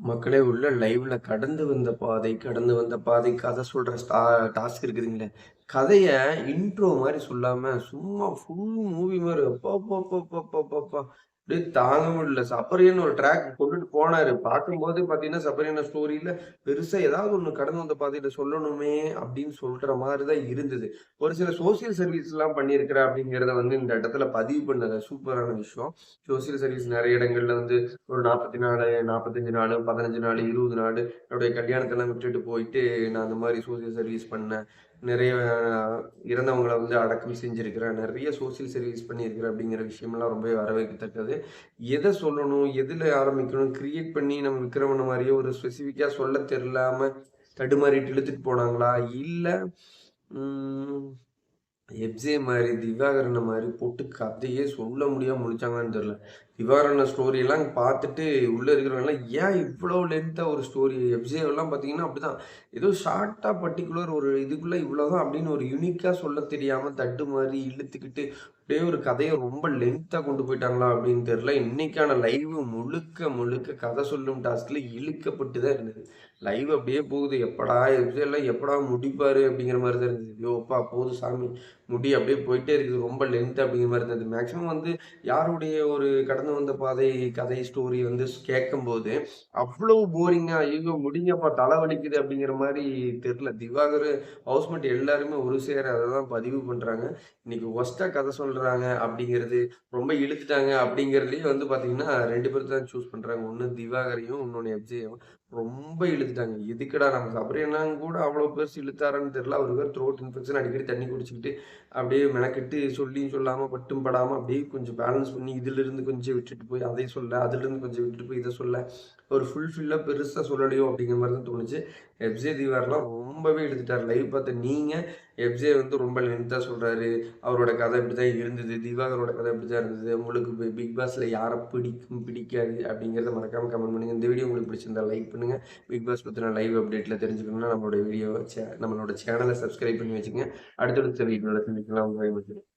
மக்களே உள்ள லைவ்ல கடந்து வந்த பாதை கடந்து வந்த பாதை கதை சொல்ற டாஸ்க் இருக்குதுங்களே. கதைய இன்ட்ரோ மாதிரி சொல்லாம சும்மா ஃபுல் மூவி மாதிரி அப்பா அப்பா அப்பா அப்பா அப்பா அப்பா. அப்படியே தாங்க முடியல. சபரியன் ஒரு ட்ராக் கொண்டுட்டு போனாரு. பார்க்கும்போது பாத்தீங்கன்னா சபரியன் ஸ்டோரியில பெருசா ஏதாவது ஒண்ணு கடந்து வந்த பாதையில சொல்லணுமே அப்படின்னு சொல்ற மாதிரி தான் இருந்தது. ஒரு சில சோசியல் சர்வீஸ் எல்லாம் பண்ணியிருக்கிற அப்படிங்கிறத வந்து இந்த இடத்துல பதிவு பண்ணது சூப்பரான விஷயம். சோசியல் சர்வீஸ் நிறைய இடங்கள்ல வந்து ஒரு நாற்பத்தி நாலு நாற்பத்தஞ்சு நாள் பதினஞ்சு நாள் இருபது நாள் என்னுடைய கல்யாணத்தெல்லாம் விட்டுட்டு போயிட்டு நான் அந்த மாதிரி சோசியல் சர்வீஸ் பண்ணேன். நிறைய இறந்தவங்களை வந்து அடக்கம் செஞ்சிருக்கிறேன் நிறைய சோசியல் சர்வீஸ் பண்ணியிருக்கிறேன் அப்படிங்கிற விஷயமெல்லாம் ரொம்பவே வரவேற்கத்தக்கது. எதை சொல்லணும் எதில் ஆரம்பிக்கணும் கிரியேட் பண்ணி நம்ம விற்கிறவன மாதிரியே ஒரு ஸ்பெசிஃபிக்காக சொல்ல தெரியாமல் தடுமாறிட்டு இழுத்துட்டு போனாங்களா? இல்லை எப்ஜே மாதிரி திவாகரனை மாதிரி போட்டு கதையே சொல்ல முடியாமல் முடிச்சாங்கன்னு தெரில விவரண ஸ்டோரியெல்லாம் பார்த்துட்டு உள்ளே இருக்கிறவங்கலாம் ஏன் இவ்வளோ லென்த்தாக ஒரு ஸ்டோரி எப்ஜேவெல்லாம் பார்த்தீங்கன்னா அப்படி தான் ஏதோ ஷார்ட்டாக பர்டிகுலர் ஒரு இதுக்குள்ளே இவ்வளோதான் அப்படின்னு ஒரு யூனிக்காக சொல்ல தெரியாமல் தட்டு மாதிரி இழுத்துக்கிட்டு அப்படியே ஒரு கதையை ரொம்ப லென்த்தாக கொண்டு போயிட்டாங்களா அப்படின்னு தெரில இன்றைக்கான லைவ் முழுக்க முழுக்க கதை சொல்லும் டாஸ்கில் இழுக்கப்பட்டு தான் இருந்தது. லைவ் அப்படியே போகுது. எப்படா எல்லாம் எப்படா முடிப்பார் அப்படிங்கிற மாதிரி தான் இருந்தது. யோப்பா போதும் சாமி. முடி அப்படியே போயிட்டே இருக்குது. ரொம்ப லென்த் அப்படிங்கிற மாதிரி இருந்தது. மேக்ஸிமம் வந்து யாருடைய ஒரு கடந்த வந்த பாதை கதை ஸ்டோரி வந்து கேட்கும்போது அவ்வளவு போரிங்கா ஐயோ முடிங்கப்பா தலை வலிக்குது அப்படிங்கிற மாதிரி தெரில திவாகர் ஹவுஸ்மேட் எல்லாருமே ஒரு சேர அதை தான் பதிவு பண்றாங்க. இன்னைக்கு ஒஸ்டா கதை சொல்றாங்க அப்படிங்கிறது ரொம்ப இழுத்துட்டாங்க அப்படிங்கிறதுலயே வந்து பாத்தீங்கன்னா ரெண்டு பேர் தான் சூஸ் பண்றாங்க. ஒன்னு திவாகரையும் இன்னொன்னு எப்ஜேயும் ரொம்ப இழுத்துட்டாங்க. எதுக்குடா நம்ம சபரியெல்லாம் கூட அவ்வளோ பேர் இழுத்தாரான்னு தெரில அவருக்கு த்ரோட் இன்ஃபெக்ஷன் அடிக்கடி தண்ணி குடிச்சிக்கிட்டு அப்படியே மெனக்கிட்டு சொல்லியும் சொல்லாமல் பட்டும் படாமல் அப்படியே கொஞ்சம் பேலன்ஸ் பண்ணி இதிலிருந்து கொஞ்சம் விட்டுட்டு போய் அதை சொல்ல அதுலேருந்து கொஞ்சம் விட்டுட்டு போய் இதை சொல்ல ஒரு ஃபுல்ஃபில்லாக பெருசாக சொல்லலையோ அப்படிங்கிற மாதிரி தான் தோணுச்சு. எஃப்ஜே திவார்லாம் ரொம்பவே எழுதிட்டார் லைவ் பார்த்த நீங்கள் எஃப்ஜே வந்து ரொம்ப லென்த்தாக சொல்கிறாரு அவரோட கதை இப்படி தான் இருந்தது. திவாகரோட கதை இப்படி தான் இருந்தது. உங்களுக்கு பிக் பாஸில் யாரை பிடிக்கும் பிடிக்காது அப்படிங்கிறத மறக்காமல் கமெண்ட் பண்ணுங்கள் இந்த வீடியோ உங்களுக்கு பிடிச்சிருந்தா லைக் பண்ணுங்கள் பிக் பாஸ் பற்றின லைவ் அப்டேட்டில் தெரிஞ்சுக்கணும்னா நம்மளோட வீடியோ நம்மளோட சேனலை சப்ஸ்கிரைப் பண்ணி வச்சுக்கோங்க. அடுத்தடுத்த வீடியோவில் சந்திக்கலாம்.